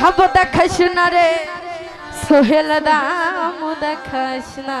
ভাব দেখাস না রে সোহেল দাম দেখাস না।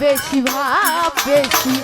বেশি ভাব বেশি